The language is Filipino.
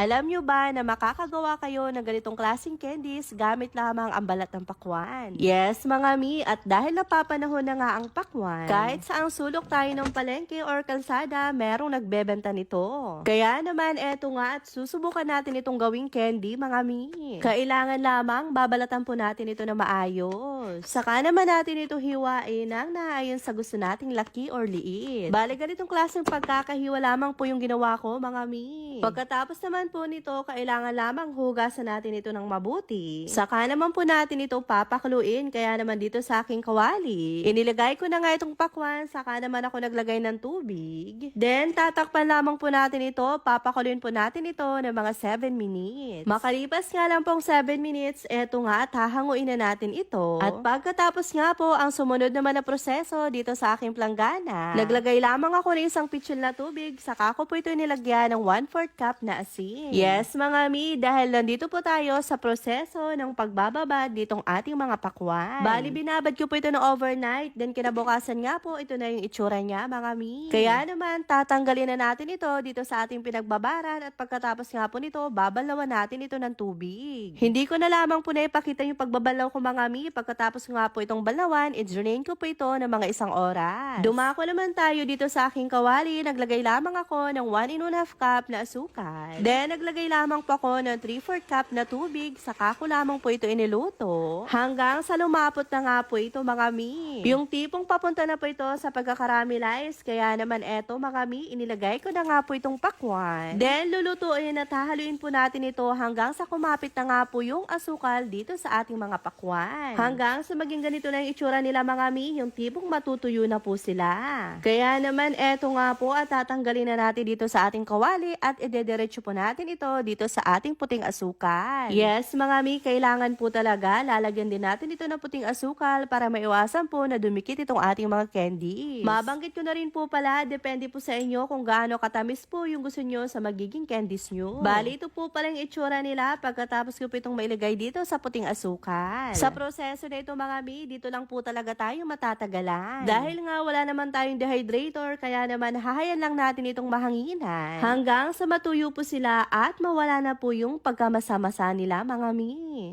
Alam nyo ba na makakagawa kayo ng ganitong klaseng candies gamit lamang ang balat ng pakwan? Yes, mga mi, at dahil napapanahon na nga ang pakwan, kahit saang sulok tayo ng palengke or kalsada, merong nagbebenta nito. Kaya naman, eto nga at susubukan natin itong gawing candy, mga mi. Kailangan lamang babalatan po natin ito na maayos. Saka naman natin ito hiwain ng naayon sa gusto nating laki or liit. Bale, ganitong klaseng pagkakahiwa lamang po yung ginawa ko, mga mi. Pagkatapos naman po nito, kailangan lamang hugasan natin ito ng mabuti. Saka naman po natin ito papakuluin, kaya naman dito sa aking kawali. Inilagay ko na nga itong pakwan, saka naman ako naglagay ng tubig. Then, tatakpan lamang po natin ito, papakuluin po natin ito ng mga 7 minutes. Makalipas nga lang pong 7 minutes, eto nga at hahanguin na natin ito. At pagkatapos nga po, ang sumunod naman na proseso dito sa aking planggana. Naglagay lamang ako ng isang pitsul na tubig, saka ko po ito nilagyan ng 1/4 cup na asin. Yes, mga mi, dahil nandito po tayo sa proseso ng pagbababad ditong ating mga pakwan. Bali, binabad ko po ito ng overnight, then kinabukasan nga po, ito na yung itsura niya, mga mi. Kaya naman, tatanggalin na natin ito dito sa ating pinagbabaran at pagkatapos nga po nito, babalawan natin ito ng tubig. Hindi ko na lamang po na ipakita yung pagbabalaw ko mga mi, pagkatapos nga po itong balawan, i-drain ko po ito ng mga isang oras. Dumako naman tayo dito sa aking kawali, naglagay lamang ako ng 1 in 1 half cup na asukal. Then, naglagay lamang po ako ng 3-4 cup na tubig, saka ko lamang po ito iniluto. Hanggang sa lumapot na nga po ito mga mi. Yung tipong papunta na po ito sa pagkakaramelize, kaya naman eto mga mi, inilagay ko na nga po itong pakwan. Then, lulutuin at hahaluin po natin ito hanggang sa kumapit na nga po yung asukal dito sa ating mga pakwan. Hanggang sa maging ganito na yung itsura nila mga mi, yung tipong matutuyo na po sila. Kaya naman eto nga po at tatanggalin na natin dito sa ating kawali at idediretso po natin ito dito sa ating puting asukal. Yes, mga mi, kailangan po talaga lalagyan din natin ito ng puting asukal para maiwasan po na dumikit itong ating mga candies. Mabanggit ko na rin po pala, depende po sa inyo kung gaano katamis po yung gusto nyo sa magiging candies nyo. Bali, ito po pala yung itsura nila pagkatapos ko po itong mailagay dito sa puting asukal. Sa proseso na ito mga mi, dito lang po talaga tayo matatagalan. Dahil nga wala naman tayong dehydrator, kaya naman hahayan lang natin itong mahanginan. Hanggang sa matuyo po sila at mawala na po yung pagkamasa-masa nila mga mi.